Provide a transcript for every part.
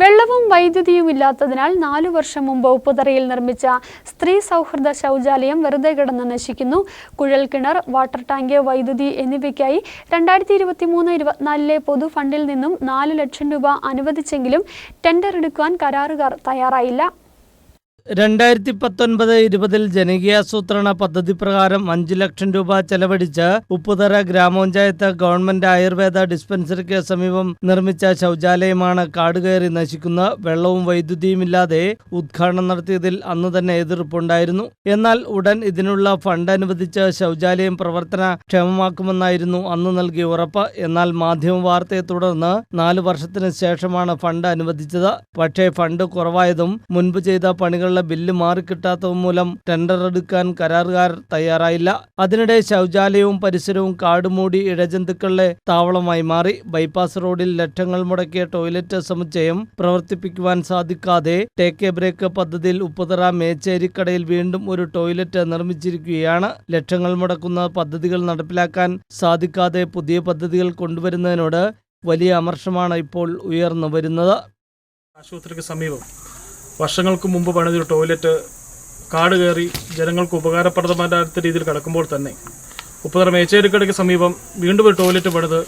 വെള്ളവും വൈദ്യുതിയും ഇല്ലാത്തതിനാൽ നാലു വർഷം മുമ്പ് ഉപ്പുതറയിൽ നിർമ്മിച്ച സ്ത്രീ സൗഹൃദ ശൗചാലയം വെറുതെ കിടന്ന് നശിക്കുന്നു. കുഴൽ കിണർ വാട്ടർ ടാങ്ക് വൈദ്യുതി എന്നിവയ്ക്കായി രണ്ടായിരത്തി ഇരുപത്തി മൂന്ന് ഇരുപത്തിനാലിലെ പൊതു ഫണ്ടിൽ നിന്നും നാല് ലക്ഷം രൂപ അനുവദിച്ചെങ്കിലും ടെൻഡർ എടുക്കുവാൻ കരാറുകാർ തയ്യാറായില്ല. രണ്ടായിരത്തി പത്തൊൻപത് ഇരുപതിൽ ജനകീയാസൂത്രണ പദ്ധതി പ്രകാരം അഞ്ചു ലക്ഷം രൂപ ചെലവഴിച്ച് ഉപ്പുതറ ഗ്രാമപഞ്ചായത്ത് ഗവൺമെന്റ് ആയുർവേദ ഡിസ്പെൻസറിക്ക് സമീപം നിർമ്മിച്ച ശൗചാലയമാണ് കാടുകയറി നശിക്കുന്ന വെള്ളവും വൈദ്യുതിയും ഇല്ലാതെ ഉദ്ഘാടനം നടത്തിയതിൽ അന്ന് തന്നെ എതിർപ്പുണ്ടായിരുന്നു. എന്നാൽ ഉടൻ ഇതിനുള്ള ഫണ്ട് അനുവദിച്ച് ശൗചാലയം പ്രവർത്തന ക്ഷമമാക്കുമെന്നായിരുന്നു അന്ന് നൽകിയ ഉറപ്പ്. എന്നാൽ മാധ്യമ വാർത്തയെ തുടർന്ന് നാല് വർഷത്തിന് ശേഷമാണ് ഫണ്ട് അനുവദിച്ചത്. പക്ഷേ ഫണ്ട് കുറവായതും മുൻപ് ചെയ്ത പണികളുടെ ബില്ല് മാറിക്കിട്ടാത്തത് മൂലം ടെൻഡർ എടുക്കാൻ കരാറുകാർ തയ്യാറായില്ല. അതിനിടെ ശൗചാലയവും പരിസരവും കാടുമൂടി ഇഴജന്തുക്കളുടെ താവളമായി മാറി. ബൈപ്പാസ് റോഡിൽ ലക്ഷങ്ങൾ മുടക്കിയ ടോയ്ലറ്റ് സമുച്ചയം പ്രവർത്തിപ്പിക്കുവാൻ സാധിക്കാതെ ടേക്ക് ബ്രേക്ക് പദ്ധതിയിൽ ഉപ്പുതറ മേച്ചേരിക്കടയിൽ വീണ്ടും ഒരു ടോയ്ലറ്റ് നിർമ്മിച്ചിരിക്കുകയാണ്. ലക്ഷങ്ങൾ മുടക്കുന്ന പദ്ധതികൾ നടപ്പിലാക്കാൻ സാധിക്കാതെ പുതിയ പദ്ധതികൾ കൊണ്ടുവരുന്നതിനോട് വലിയ അമർഷമാണ് ഇപ്പോൾ ഉയർന്നു വരുന്നത്. ആശുപത്രിക്ക് സമീപം വർഷങ്ങൾക്ക് മുമ്പ് പണിതൊരു ടോയ്ലറ്റ് കാട് കയറി ജനങ്ങൾക്ക് ഉപകാരപ്രദമല്ലാത്ത രീതിയിൽ കിടക്കുമ്പോൾ തന്നെ ഉപ്പുതറ മേച്ചേരിക്കടയ്ക്ക് സമീപം വീണ്ടും ഒരു ടോയ്ലറ്റ് പണിത്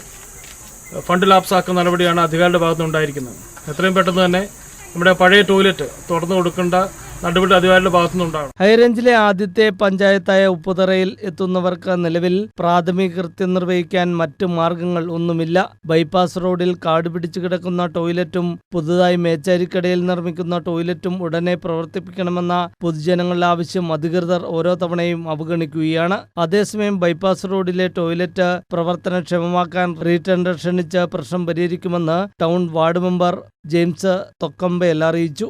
ഫണ്ട് ലാപ്സാക്കുന്ന നടപടിയാണ് അധികാരിയുടെ ഭാഗത്തുനിന്ന് ഉണ്ടായിരിക്കുന്നത് എത്രയും പെട്ടെന്ന് തന്നെ നമ്മുടെ പഴയ ടോയ്ലറ്റ് തുറന്നു കൊടുക്കേണ്ട നടപടി അധികാരിയുടെ ഭാഗത്തുനിന്നുണ്ടാകണം ഹൈറേഞ്ചിലെ ആദ്യത്തെ പഞ്ചായത്തായ ഉപ്പുതറയിൽ എത്തുന്നവർക്ക് നിലവിൽ പ്രാഥമിക കൃത്യം നിർവഹിക്കാൻ മറ്റു മാർഗങ്ങൾ ഒന്നുമില്ല. ബൈപ്പാസ് റോഡിൽ കാട് പിടിച്ചു കിടക്കുന്ന ടോയ്ലറ്റും പുതുതായി മേച്ചാരിക്കടയിൽ നിർമ്മിക്കുന്ന ടോയ്ലറ്റും ഉടനെ പ്രവർത്തിപ്പിക്കണമെന്ന പൊതുജനങ്ങളുടെ ആവശ്യം അധികൃതർ ഓരോ തവണയും അവഗണിക്കുകയാണ്. അതേസമയം ബൈപ്പാസ് റോഡിലെ ടോയ്ലറ്റ് പ്രവർത്തനക്ഷമമാക്കാൻ റീടെൻഡർ ക്ഷണിച്ച് പ്രശ്നം പരിഹരിക്കുമെന്ന് town ward member James Thokkampel അറിയിച്ചു.